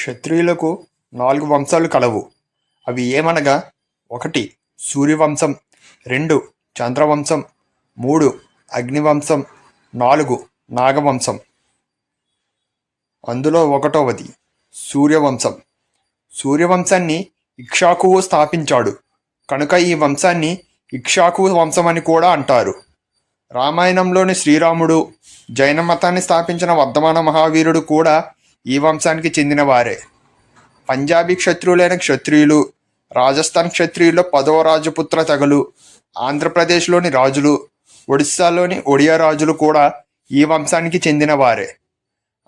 క్షత్రియులకు నాలుగు వంశాలు కలవు. అవి ఏమనగా ఒకటి సూర్యవంశం రెండు చంద్రవంశం మూడు అగ్నివంశం నాలుగు నాగవంశం. అందులో ఒకటవది సూర్యవంశం. సూర్యవంశాన్ని ఇక్షాకువు స్థాపించాడు. కనుక ఈ వంశాన్ని ఇక్షాకు వంశం అని కూడా అంటారు. రామాయణంలోని శ్రీరాముడు జైన మతాన్ని స్థాపించిన వర్ధమాన మహావీరుడు కూడా ఈ వంశానికి చెందినవారే. పంజాబీ క్షత్రియులైన క్షత్రియులు రాజస్థాన్ క్షత్రియుల్లో పదవ రాజపుత్ర తెగలు ఆంధ్రప్రదేశ్లోని రాజులు ఒడిస్సాలోని ఒడియా రాజులు కూడా ఈ వంశానికి చెందినవారే.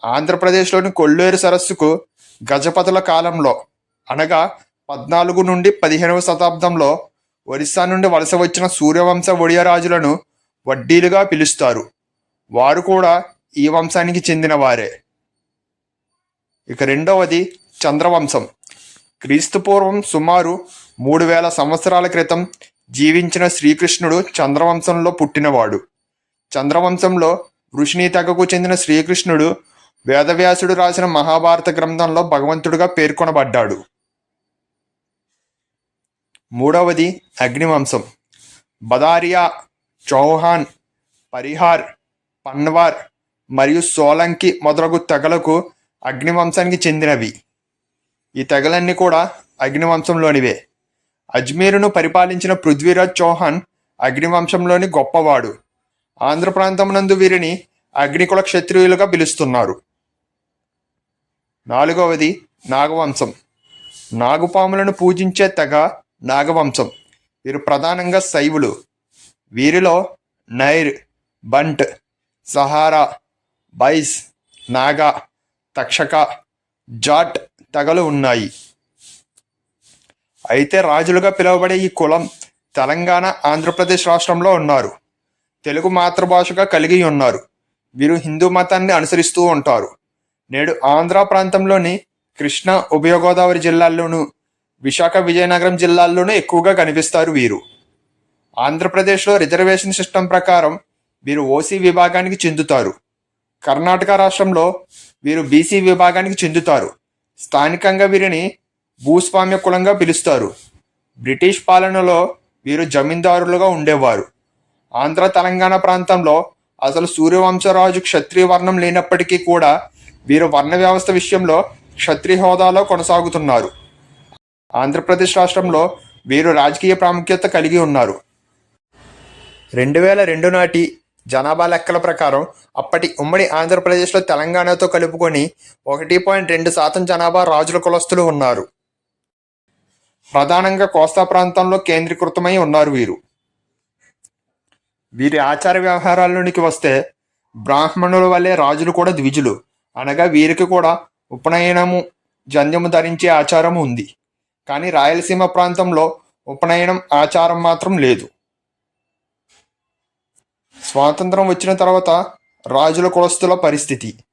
ఆంధ్రప్రదేశ్లోని కొల్లూరు సరస్సుకు గజపతుల కాలంలో అనగా పద్నాలుగు నుండి పదిహేనవ శతాబ్దంలో ఒరిస్సా నుండి వలస వచ్చిన సూర్యవంశ ఒడియా రాజులను వడ్డీలుగా పిలుస్తారు. వారు కూడా ఈ వంశానికి చెందిన వారే ఇక రెండవది చంద్రవంశం. క్రీస్తుపూర్వం సుమారు మూడు వేల సంవత్సరాల క్రితం జీవించిన శ్రీకృష్ణుడు చంద్రవంశంలో పుట్టినవాడు. చంద్రవంశంలో ఋషిని తెగకు చెందిన శ్రీకృష్ణుడు వేదవ్యాసుడు రాసిన మహాభారత గ్రంథంలో భగవంతుడిగా పేర్కొనబడ్డాడు. మూడవది అగ్నివంశం. బదారియా చౌహాన్ పరిహార్ పన్వార్ మరియు సోలంకి మొదలగు తెగలకు అగ్నివంశానికి చెందినవి. ఈ తెగలన్నీ కూడా అగ్నివంశంలోనివే. అజ్మీరును పరిపాలించిన పృథ్వీరాజ్ చౌహాన్ అగ్నివంశంలోని గొప్పవాడు. ఆంధ్ర ప్రాంతమునందు వీరిని అగ్నికుల క్షత్రియులుగా పిలుస్తున్నారు. నాలుగవది నాగవంశం. నాగుపాములను పూజించే తెగ నాగవంశం. వీరు ప్రధానంగా శైవులు. వీరిలో నైర్ బంట్ సహారా బైస్ నాగా తక్షక జాట్ తెగలు ఉన్నాయి. అయితే రాజులుగా పిలువబడే ఈ కులం తెలంగాణ ఆంధ్రప్రదేశ్ రాష్ట్రంలో ఉన్నారు. తెలుగు మాతృభాషగా కలిగి ఉన్నారు. వీరు హిందూ మతాన్ని అనుసరిస్తూ ఉంటారు. నేడు ఆంధ్ర ప్రాంతంలోని కృష్ణా ఉభయ గోదావరి జిల్లాల్లోనూ విశాఖ విజయనగరం జిల్లాల్లోనూ ఎక్కువగా కనిపిస్తారు వీరు. ఆంధ్రప్రదేశ్లో రిజర్వేషన్ సిస్టమ్ ప్రకారం వీరు ఓసీ విభాగానికి చెందుతారు. కర్ణాటక రాష్ట్రంలో వీరు బీసీ విభాగానికి చెందుతారు. స్థానికంగా వీరిని భూస్వామ్య కులంగా పిలుస్తారు. బ్రిటిష్ పాలనలో వీరు జమీందారులుగా ఉండేవారు. ఆంధ్ర తెలంగాణ ప్రాంతంలో అసలు సూర్యవంశరాజు క్షత్రియ వర్ణం లేనప్పటికీ కూడా వీరు వర్ణ వ్యవస్థ విషయంలో క్షత్రియ హోదాలో కొనసాగుతున్నారు. ఆంధ్రప్రదేశ్ రాష్ట్రంలో వీరు రాజకీయ ప్రాముఖ్యత కలిగి ఉన్నారు. రెండు వేల రెండు నాటి జనాభా లెక్కల ప్రకారం అప్పటి ఉమ్మడి ఆంధ్రప్రదేశ్లో తెలంగాణతో కలుపుకొని ఒకటి పాయింట్ రెండు శాతం జనాభా రాజుల కులస్తులు ఉన్నారు. ప్రధానంగా కోస్తా ప్రాంతంలో కేంద్రీకృతమై ఉన్నారు వీరు. వీరి ఆచార వ్యవహారాల్లోనికి వస్తే బ్రాహ్మణుల వల్లే రాజులు కూడా ద్విజులు. అనగా వీరికి కూడా ఉపనయనము జంధ్యము ధరించే ఆచారం ఉంది. కానీ రాయలసీమ ప్రాంతంలో ఉపనయనం ఆచారం మాత్రం లేదు. స్వాతంత్రం వచ్చిన తర్వాత రాజుల కులస్తుల పరిస్థితి.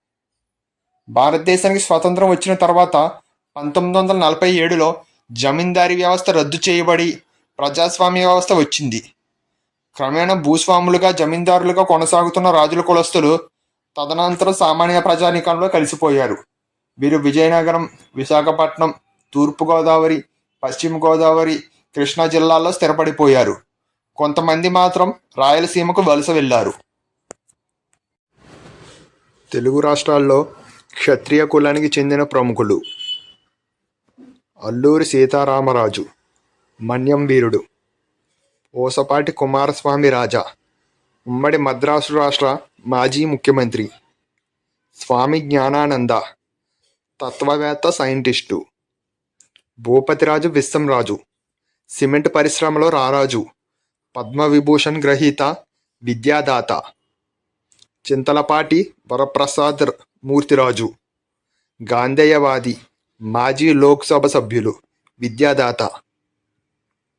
భారతదేశానికి స్వాతంత్రం వచ్చిన తర్వాత పంతొమ్మిది వందల నలభై ఏడులో జమీందారీ వ్యవస్థ రద్దు చేయబడి ప్రజాస్వామ్య వ్యవస్థ వచ్చింది. క్రమేణా భూస్వాములుగా జమీందారులుగా కొనసాగుతున్న రాజుల కులస్తులు తదనంతరం సామాన్య ప్రజానీకంలో కలిసిపోయారు. వీరు విజయనగరం విశాఖపట్నం తూర్పుగోదావరి పశ్చిమ గోదావరి కృష్ణా జిల్లాల్లో స్థిరపడిపోయారు. కొంతమంది మాత్రం రాయలసీమకు వలస వెళ్ళారు. తెలుగు రాష్ట్రాల్లో క్షత్రియ కులానికి చెందిన ప్రముఖులు. అల్లూరి సీతారామరాజు మన్యం వీరుడు. ఓసపాటి కుమారస్వామి రాజా ఉమ్మడి మద్రాసు రాష్ట్ర మాజీ ముఖ్యమంత్రి. స్వామి జ్ఞానానంద తత్వవేత్త సైంటిస్టు. భూపతిరాజు విశ్వంరాజు సిమెంట్ పరిశ్రమలో రారాజు. పద్మవిభూషణ్ గ్రహీత విద్యాదాత. చింతలపాటి వరప్రసాద్ మూర్తిరాజు. గాంధేయవాది మాజీ లోక్సభ సభ్యులు విద్యాదాత.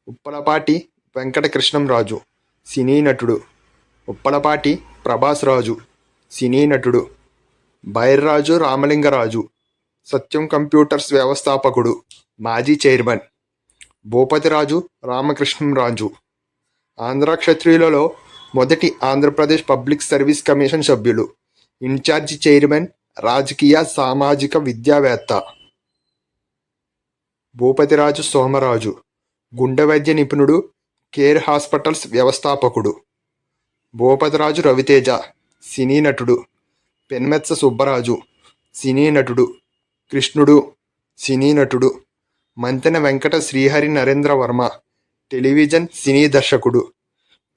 ఉప్పలపాటి వెంకటకృష్ణంరాజు సినీ నటుడు. ఉప్పలపాటి ప్రభాస్ రాజు సినీ నటుడు. బైర్రాజు రామలింగరాజు సత్యం కంప్యూటర్స్ వ్యవస్థాపకుడు మాజీ చైర్మన్. భూపతిరాజు రామకృష్ణంరాజు. ఆంధ్ర క్షత్రియులలో మొదటి ఆంధ్రప్రదేశ్ పబ్లిక్ సర్వీస్ కమిషన్ సభ్యులు. ఇన్ఛార్జి చైర్మన్ రాజకీయ సామాజిక విద్యావేత్త. భూపతిరాజు సోమరాజు. గుండె వైద్య నిపుణుడు కేర్ హాస్పిటల్స్ వ్యవస్థాపకుడు. భూపతిరాజు రవితేజ సినీ నటుడు. పెన్మెత్స సుబ్బరాజు సినీ నటుడు. కృష్ణుడు సినీ నటుడు. మంతెన వెంకట శ్రీహరి నరేంద్ర వర్మ. టెలివిజన్ సినీ దర్శకుడు.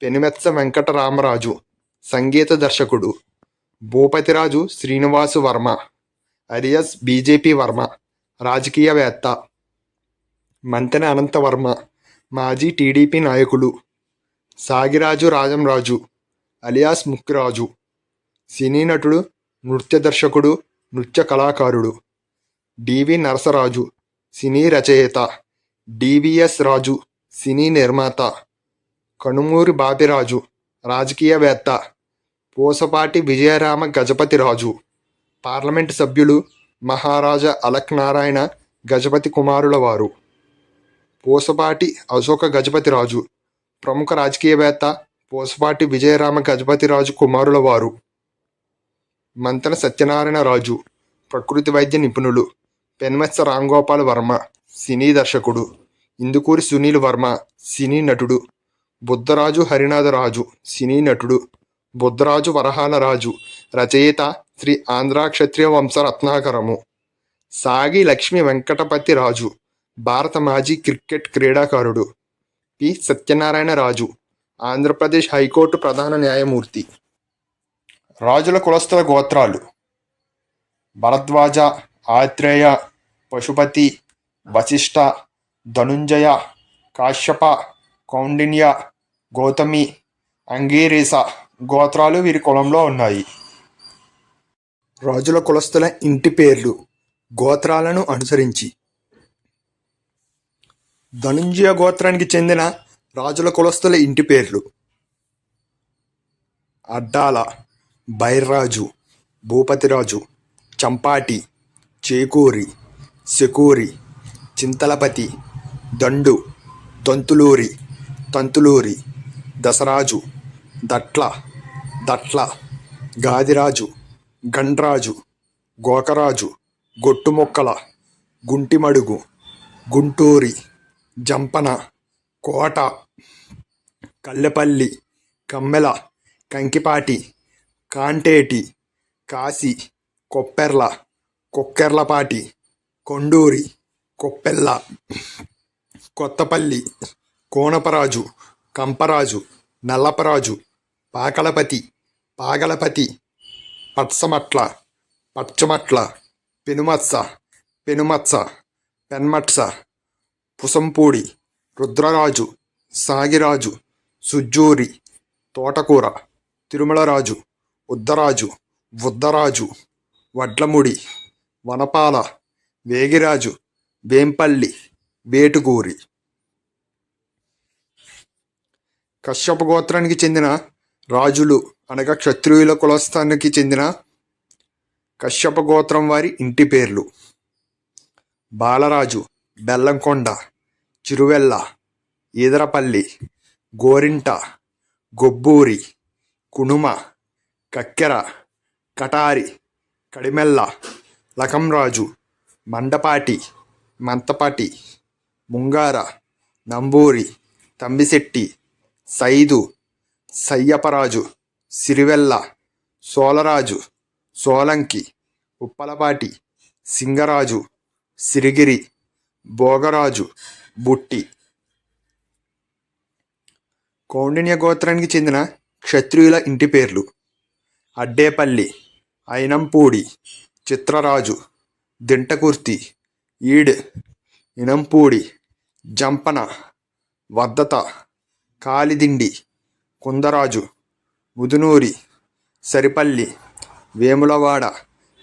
పెనుమెత్స వెంకటరామరాజు సంగీత దర్శకుడు. భూపతిరాజు శ్రీనివాసు వర్మ అరియస్ బీజేపీ వర్మ రాజకీయవేత్త. మంతెన అనంతవర్మ మాజీ టీడీపీ నాయకులు. సాగిరాజు రాజంరాజు అలియాస్ ముక్కిరాజు. సినీ నటుడు నృత్య దర్శకుడు నృత్య కళాకారుడు. డివి నరసరాజు సినీ రచయిత. డివిఎస్ రాజు సినీ నిర్మాత కనుమూరి బాపిరాజు రాజకీయవేత్త పూసపాటి విజయరామ గజపతి రాజు పార్లమెంటు సభ్యులు మహారాజా అలక్ నారాయణ గజపతి కుమారుల వారు. పూసపాటి అశోక గజపతి రాజు ప్రముఖ రాజకీయవేత్త పూసపాటి విజయరామ గజపతి రాజు కుమారుల వారు. మంతన సత్యనారాయణ రాజు ప్రకృతి వైద్య నిపుణులు పెన్మెత్స రాంగోపాల్ వర్మ సినీ దర్శకుడు. ఇందుకూరి సునీల్ వర్మ సినీ నటుడు. బుద్ధరాజు హరినాథరాజు సినీ నటుడు. బుద్ధరాజు వరహాల రాజు రచయిత శ్రీ ఆంధ్ర క్షత్రియ వంశ రత్నాకరము. సాగి లక్ష్మి వెంకటపతి రాజు భారత మాజీ క్రికెట్ క్రీడాకారుడు. P. Satyanarayana Raju Andhra Pradesh high court ప్రధాన న్యాయమూర్తి. రాజుల కులస్తుల గోత్రాలు. భరద్వాజ ఆత్రేయ పశుపతి వశిష్ఠ ధనుంజయ కాశ్యప కౌండిన్య గౌతమి అంగీరీస గోత్రాలు వీరి కులంలో ఉన్నాయి. రాజుల కులస్తుల ఇంటి పేర్లు గోత్రాలను అనుసరించి. ధనుంజయ గోత్రానికి చెందిన రాజుల కులస్తుల ఇంటి పేర్లు అడ్డాల బైర్రాజు భూపతిరాజు చంపాటి చేకూరి శకూరి చింతలపతి దండు దొంతులూరి తంతులూరి దసరాజు దట్ల దట్ల గాదిరాజు గండ్రాజు గోకరాజు గొట్టుమొక్కల గుంటిమడుగు గుంటూరి జంపన కోట కల్లెపల్లి కమ్మెల కంకిపాటి కాంటేటి కాశీ కొప్పెర్ల కొక్కెర్లపాటి కొండూరి కొప్పెల్ల. కొత్తపల్లి కోనపరాజు కంపరాజు నల్లపరాజు పాకలపతి పాగలపతి పట్సమట్ల పచ్చమట్ల పెనుమత్స పెనుమత్స పెన్మట్స పుసంపూడి రుద్రరాజు సాగిరాజు సుజ్జూరి తోటకూర తిరుమలరాజు ఉద్దరాజు ఉద్దరాజు వడ్లముడి వనపాల వేగిరాజు వేంపల్లి బేటుగూరి కశ్యప గోత్రానికి చెందిన రాజులు అనగా క్షత్రియుల కులస్థానికి చెందిన కశ్యప గోత్రం వారి ఇంటి పేర్లు. బాలరాజు బెల్లంకొండ చిరువెల్ల ఈదరపల్లి గోరింట గొబ్బూరి కునుమ కక్కెర కటారి కడిమెల్ల లకంరాజు మండపాటి మంతపాటి ముంగార నంబూరి తంబిశెట్టి సైదు సయ్యపరాజు సిరివెల్ల సోలరాజు సోలంకి ఉప్పలపాటి సింగరాజు సిరిగిరి భోగరాజు బుట్టి. కౌండిన్య గోత్రానికి చెందిన క్షత్రియుల ఇంటి పేర్లు అడ్డేపల్లి అయినంపూడి చిత్రరాజు దింటకుర్తి ఈడ్ ఇనంపూడి జంపన వద్దత కాలిదిండి కుందరాజు ముదునూరి సరిపల్లి వేములవాడ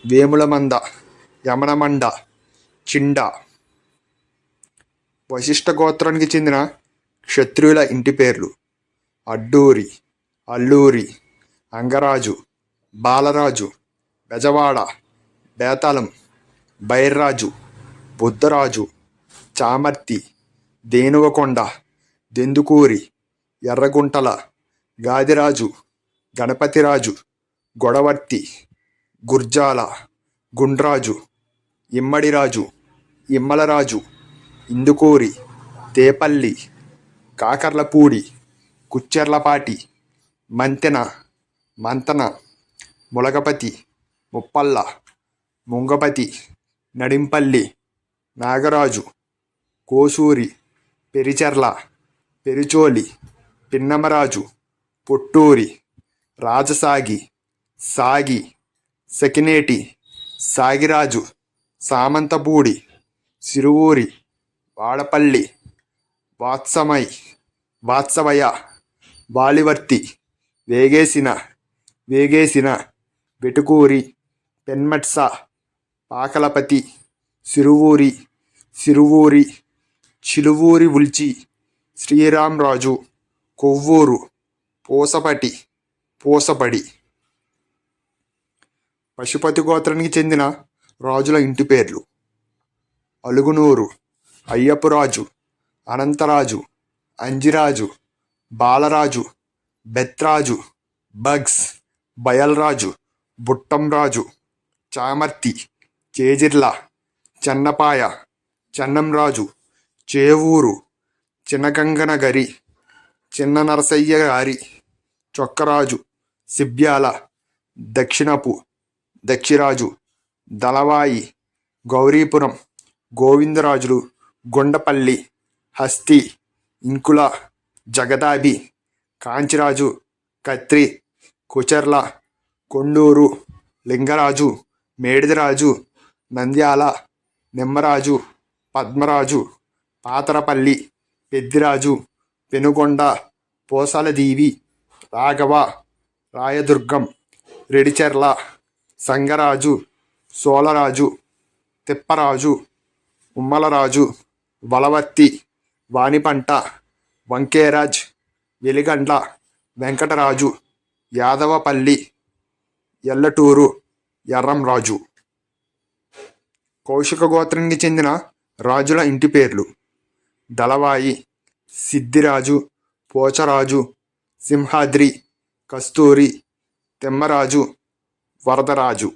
వేములమంద యమనమండ చిండ. వశిష్ఠ గోత్రానికి చెందిన క్షత్రియుల ఇంటి పేర్లు అడ్డూరి అల్లూరి అంగరాజు బాలరాజు బెజవాడ బేతాళం బైర్రాజు బుద్ధరాజు చామర్తి దేనువకొండ దెందుకూరి ఎర్రగుంటల గాదిరాజు గణపతిరాజు గొడవర్తి గుర్జాల గుండ్రాజు ఇమ్మడిరాజు ఇమ్మలరాజు ఇందుకూరి తేపల్లి కాకర్లపూడి కుచ్చెర్లపాటి మంతెన మంతన ములగపతి ముప్పల్ల ముంగపతి నడింపల్లి నాగరాజు కోసూరి పెరిచెర్ల పెరిచోలి పిన్నమరాజు పొట్టూరి రాజసాగి సాగి సకినేటి సాగిరాజు సామంతపూడి సిరువూరి వాడపల్లి వాత్సమై వాత్సవయ బాలివర్తి వేగేసిన వేగేసిన వెటుకూరి పెన్మట్స పాకలపతి సిరువూరి సిరువూరి చిలువూరి ఉల్చి శ్రీరామరాజు కొవ్వూరు పూసపటి పూసపడి. పశుపతి గోత్రానికి చెందిన రాజుల ఇంటి పేర్లు. అలుగునూరు అయ్యప్పరాజు అనంతరాజు అంజిరాజు బాలరాజు బెత్రాజు బగ్స్ బయల్రాజు బుట్టంరాజు చామర్తి చేజిర్ల చెన్నపాయ చెన్నంరాజు చేవూరు చిన్నగంగనగరి చిన్న నరసయ్య గారి చొక్కరాజు సిబ్యాల దక్షిణపు దక్షిరాజు దళవాయి గౌరీపురం గోవిందరాజులు గుండపల్లి హస్తి ఇంకుల జగదాబి కాంచిరాజు కత్రి కుచర్ల కొండూరు లింగరాజు మేడిదిరాజు నంద్యాల నిమ్మరాజు పద్మరాజు పాతరపల్లి పెద్దిరాజు పెనుగొండ పోసలదీవి రాఘవ రాయదుర్గం రెడిచెర్ల సంగరాజు సోలరాజు తిప్పరాజు ఉమ్మలరాజు వలవర్తి వాణిపంట వంకేరాజ్ వెలిగండ్ల వెంకటరాజు యాదవపల్లి ఎల్లటూరు ఎర్రంరాజు. కౌశిక గోత్రానికి చెందిన రాజుల ఇంటి పేర్లు. దళవాయి సిద్ధిరాజు పోచరాజు సింహాద్రి కస్తూరి తిమ్మరాజు వరదరాజు.